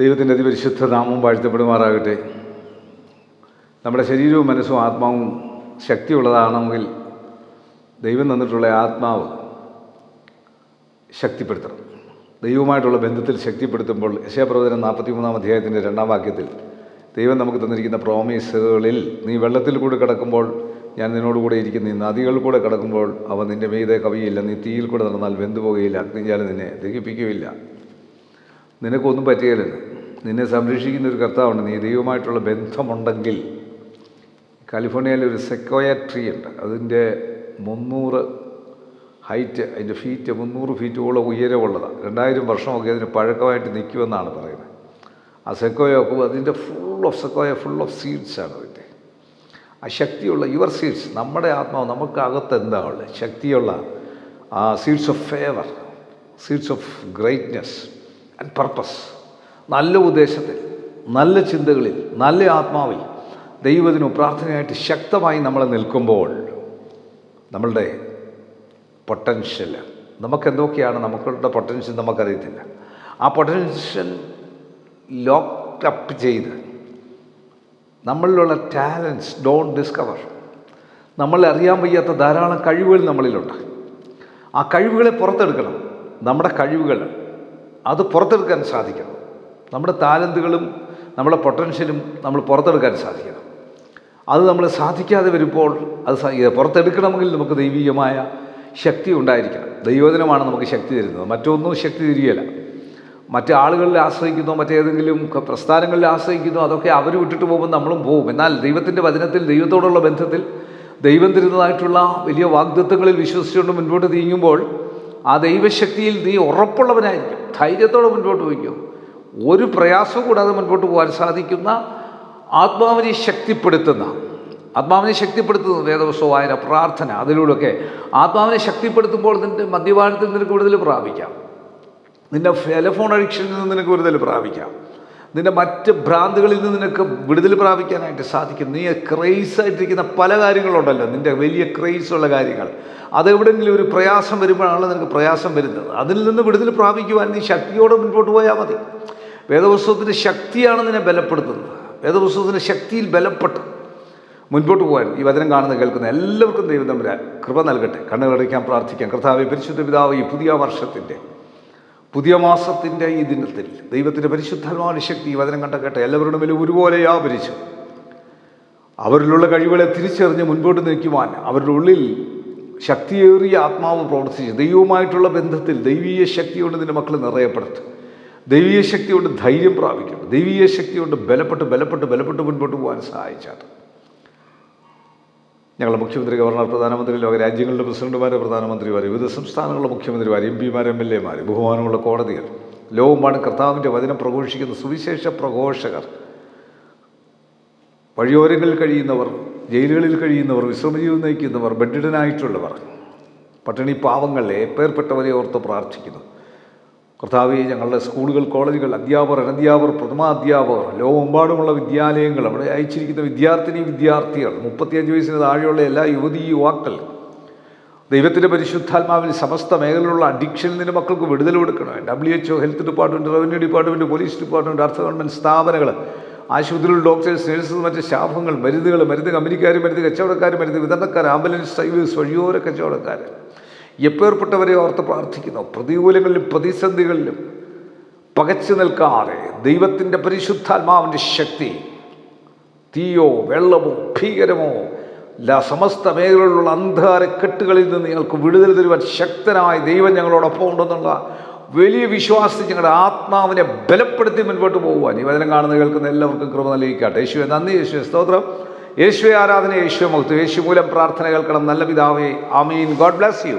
ദൈവത്തിന്റെ അതിപരിശുദ്ധ നാമവും വാഴ്ത്തപ്പെടുമാറാകട്ടെ. നമ്മുടെ ശരീരവും മനസ്സും ആത്മാവും ശക്തിയുള്ളതാണെങ്കിൽ ദൈവം തന്നിട്ടുള്ള ആത്മാവ് ശക്തിപ്പെടുത്തണം. ദൈവവുമായിട്ടുള്ള ബന്ധത്തിൽ ശക്തിപ്പെടുത്തുമ്പോൾ യശയപ്രവചനം നാൽപ്പത്തി മൂന്നാം അധ്യായത്തിന്റെ രണ്ടാം വാക്യത്തിൽ ദൈവം നമുക്ക് തന്നിരിക്കുന്ന പ്രോമിസുകളിൽ നീ വെള്ളത്തിൽ കൂടെ കിടക്കുമ്പോൾ ഞാൻ നിന്നോട് കൂടെ ഇരിക്കുന്നു. നീ നദികളിൽ കൂടെ കിടക്കുമ്പോൾ അവ നിന്റെ മീതെ കവിയില്ല. നീ തീയിൽ കൂടെ നടന്നാൽ വെന്തു പോകുകയില്ല അഗ്നിജാലം നിന്നെ ദഹിപ്പിക്കുകയില്ല. നിനക്കൊന്നും പറ്റുകയില്ലെന്ന് നിന്നെ സംരക്ഷിക്കുന്ന ഒരു കർത്താവുണ്ട്. നീ ദൈവമായിട്ടുള്ള ബന്ധമുണ്ടെങ്കിൽ കാലിഫോർണിയയിൽ ഒരു സെക്കോയ ട്രീ ഉണ്ട്. അതിന്റെ മുന്നൂറ് ഹൈറ്റ് അതിന്റെ ഫീറ്റ് മുന്നൂറ് ഫീറ്റോളം ഉയരമുള്ളതാണ് രണ്ടായിരം വർഷമൊക്കെ അതിന് പഴക്കമായിട്ട് നിൽക്കുമെന്നാണ് പറയുന്നത്. ആ സെക്കോയൊക്കെ അതിന്റെ full of sequoia full of സീഡ്സാണ് അതിന്റെ. ആ ശക്തിയുള്ള യുവർ സീഡ്സ് നമ്മുടെ ആത്മാവ് നമുക്കകത്ത് എന്താ ഉള്ളത്? ശക്തിയുള്ള ആ seeds of favour seeds of greatness and purpose നല്ല ഉദ്ദേശത്തിൽ നല്ല ചിന്തകളിൽ നല്ല ആത്മാവിൽ ദൈവത്തിനു പ്രാർത്ഥനയായിട്ട് ശക്തമായി നമ്മൾ നിൽക്കുമ്പോൾ നമ്മളുടെ പൊട്ടൻഷ്യൽ നമുക്കെന്തൊക്കെയാണ് നമുക്കുള്ള പൊട്ടൻഷ്യൽ നമുക്കറിയത്തില്ല. ആ പൊട്ടൻഷ്യൽ ലോക്കപ്പ് ചെയ്ത് നമ്മളിലുള്ള ടാലൻസ് ഡോണ്ട് ഡിസ്കവർ നമ്മൾ അറിയാൻ വയ്യാത്ത ധാരാളം കഴിവുകൾ നമ്മളിലുണ്ട്. ആ കഴിവുകളെ പുറത്തെടുക്കണം. നമ്മുടെ കഴിവുകൾ അത് പുറത്തെടുക്കാൻ സാധിക്കണം. നമ്മുടെ താലന്തുകളും നമ്മുടെ പൊട്ടൻഷ്യലും നമ്മൾ പുറത്തെടുക്കാൻ സാധിക്കണം. അത് നമ്മൾ സാധിക്കാതെ വരുമ്പോൾ അത് പുറത്തെടുക്കണമെങ്കിൽ നമുക്ക് ദൈവീകമായ ശക്തി ഉണ്ടായിരിക്കണം. ദൈവദിനമാണ് നമുക്ക് ശക്തി തരുന്നത്. മറ്റൊന്നും ശക്തി തരികയില്ല. മറ്റ് ആളുകളിൽ ആശ്രയിക്കുന്നോ മറ്റേതെങ്കിലും പ്രസ്ഥാനങ്ങളിൽ ആശ്രയിക്കുന്നോ അതൊക്കെ അവർ വിട്ടിട്ട് പോകുമ്പോൾ നമ്മളും പോകും. എന്നാൽ ദൈവത്തിന്റെ വചനത്തിൽ ദൈവത്തോടുള്ള ബന്ധത്തിൽ ദൈവം തരുന്നതായിട്ടുള്ള വലിയ വാഗ്ദത്വങ്ങളിൽ വിശ്വസിച്ചുകൊണ്ട് മുൻപോട്ട് നീങ്ങുമ്പോൾ ആ ദൈവശക്തിയിൽ നീ ഉറപ്പുള്ളവനായിരിക്കും. ധൈര്യത്തോടെ മുൻപോട്ട് പോയിക്കോ ഒരു പ്രയാസവും കൂടാതെ മുൻപോട്ട് പോകാൻ സാധിക്കുന്ന ആത്മാവിനെ ശക്തിപ്പെടുത്തുന്ന ആത്മാവിനെ ശക്തിപ്പെടുത്തുന്ന വേദവസ്തു വായന പ്രാർത്ഥന അതിലൂടെയൊക്കെ ആത്മാവിനെ ശക്തിപ്പെടുത്തുമ്പോൾ നിന്റെ മദ്യപാനത്തിൽ നിനക്ക് കൂടുതൽ പ്രാപിക്കാം. നിന്റെ ടെലഫോൺ അഡിക്ഷനിൽ നിന്ന് നിനക്ക് വിടുതൽ പ്രാപിക്കാം. നിന്റെ മറ്റ് ഭ്രാന്തുകളിൽ നിന്ന് നിനക്ക് വിടുതൽ പ്രാപിക്കാനായിട്ട് സാധിക്കും. നീ ക്രൈസ് ആയിട്ടിരിക്കുന്ന പല കാര്യങ്ങളുണ്ടല്ലോ നിന്റെ വലിയ ക്രൈസ് ഉള്ള കാര്യങ്ങൾ. അതെവിടെയെങ്കിലും ഒരു പ്രയാസം വരുമ്പോഴാണല്ലോ നിനക്ക് പ്രയാസം വരുന്നത്. അതിൽ നിന്ന് വിടുതൽ പ്രാപിക്കുവാൻ നീ ശക്തിയോടെ മുൻപോട്ട് പോയാൽ മതി. വേദപുസ്തകത്തിന്റെ ശക്തിയാണ് നിന്നെ ബലപ്പെടുത്തുന്നത്. വേദപുസ്തകത്തിന്റെ ശക്തിയിൽ ബലപ്പെട്ട്. മുൻപോട്ട് പോകാൻ ഈ വചനം കാണുന്ന കേൾക്കുന്ന എല്ലാവർക്കും ദൈവം തമ്പുരാൻ കൃപ നൽകട്ടെ. കണ്ണുകളടിക്കാൻ പ്രാർത്ഥിക്കാം. കർത്താവ് പരിശുദ്ധ പിതാവ് ഈ പുതിയ വർഷത്തിന്റെ പുതിയ മാസത്തിന്റെ ഈ ദിനത്തിൽ ദൈവത്തിന്റെ പരിശുദ്ധമായ ശക്തി ഈ വചനം കണ്ട കേട്ട എല്ലാവരുടെ മേലും ഒരുപോലെ വ്യാപരിച്ചു അവരിലുള്ള കഴിവുകളെ തിരിച്ചറിഞ്ഞ് മുൻപോട്ട് നിൽക്കുവാൻ അവരുടെ ഉള്ളിൽ ശക്തിയേറിയ ആത്മാവ് പ്രവർത്തിച്ച് ദൈവവുമായിട്ടുള്ള ബന്ധത്തിൽ ദൈവീയ ശക്തി കൊണ്ട് നിന്റെ മക്കൾ നിറയപ്പെടുത്തും. ദൈവീയ ശക്തി കൊണ്ട് ധൈര്യം പ്രാപിക്കുന്നു. ദൈവീയ ശക്തി കൊണ്ട് ബലപ്പെട്ട് ബലപ്പെട്ട് ബലപ്പെട്ട് മുൻപോട്ട് പോകാൻ സഹായിച്ചാട്ട് ഞങ്ങളുടെ മുഖ്യമന്ത്രി ഗവർണർ പ്രധാനമന്ത്രി ലോക രാജ്യങ്ങളുടെ പ്രസിഡന്റുമാർ പ്രധാനമന്ത്രിമാർ വിവിധ സംസ്ഥാനങ്ങളുടെ മുഖ്യമന്ത്രിമാർ എം പിമാർ എം എൽ എമാർ ബഹുമാനമുള്ള കോടതികൾ ലോകമാണ് കർത്താവിന്റെ വചനം പ്രഘോഷിക്കുന്ന സുവിശേഷ പ്രഘോഷകർ വഴിയോരങ്ങളിൽ കഴിയുന്നവർ ജയിലുകളിൽ കഴിയുന്നവർ വിശ്രമജീവൻ നയിക്കുന്നവർ ബെഡിഡനായിട്ടുള്ളവർ പട്ടിണി പാവങ്ങളെ പേർപ്പെട്ടവരെ ഓർത്ത് പ്രാർത്ഥിക്കുന്നു. കർത്താവെ ഞങ്ങളുടെ സ്കൂളുകൾ കോളേജുകൾ അധ്യാപകർ അനധ്യാപകർ പ്രഥമാധ്യാപകർ ലോകമെമ്പാടുമുള്ള വിദ്യാലയങ്ങൾ അവിടെ അയച്ചിരിക്കുന്ന വിദ്യാർത്ഥിനി വിദ്യാർത്ഥികൾ മുപ്പത്തിയഞ്ച് വയസ്സിന് താഴെയുള്ള എല്ലാ യുവതി യുവാക്കൾ ദൈവത്തിന്റെ പരിശുദ്ധാത്മാവിൽ സമസ്ത മേഖലയിലുള്ള അഡിക്ഷനിൽ നിന്ന് മക്കൾക്ക് വിടുതൽ കൊടുക്കണം W H O health department revenue department police department അർത്ഥ ഗവൺമെന്റ് സ്ഥാപനങ്ങൾ ആശുപത്രികൾ ഡോക്ടേഴ്സ് നഴ്സസ് മറ്റ് സ്റ്റാഫുകൾ മരുന്നുകൾ മരുന്ന് കമ്പനിക്കാർ മരുന്ന് കച്ചവടക്കാർ മരുന്ന് വിതരണക്കാർ ആംബുലൻസ് ഡ്രൈവേഴ്സ് വഴിയോര കച്ചവടക്കാർ. എപ്പേർപ്പെട്ടവരെ ഓർത്ത് പ്രാർത്ഥിക്കുന്നു. പ്രതികൂലങ്ങളിലും പ്രതിസന്ധികളിലും പകച്ചു നിൽക്കാതെ ദൈവത്തിന്റെ പരിശുദ്ധാത്മാവിന്റെ ശക്തി തീയോ വെള്ളമോ ഭീകരമോ സമസ്ത മേഖലകളിലുള്ള അന്ധകാര കെട്ടുകളിൽ നിന്ന് ഞങ്ങൾക്ക് വിടുതൽ തരുവാൻ ശക്തനായ ദൈവം ഞങ്ങളോടൊപ്പം ഉണ്ടെന്നുള്ള വലിയ വിശ്വാസത്തിൽ ഞങ്ങളുടെ ആത്മാവിനെ ബലപ്പെടുത്തി മുൻപോട്ട് പോകുവാൻ ഈ വചനം കാണുന്ന കേൾക്കുന്ന എല്ലാവർക്കും കൃപ നൽകിക്കാട്ടെ. യേശുവെ നന്ദി. യേശുവെ സ്തോത്രം. യേശുവെ ആരാധന യേശുവെ മുഖത്ത് യേശു മൂലം പ്രാർത്ഥന കേൾക്കണം. നല്ല പിതാവേ ആമീൻ. God bless you.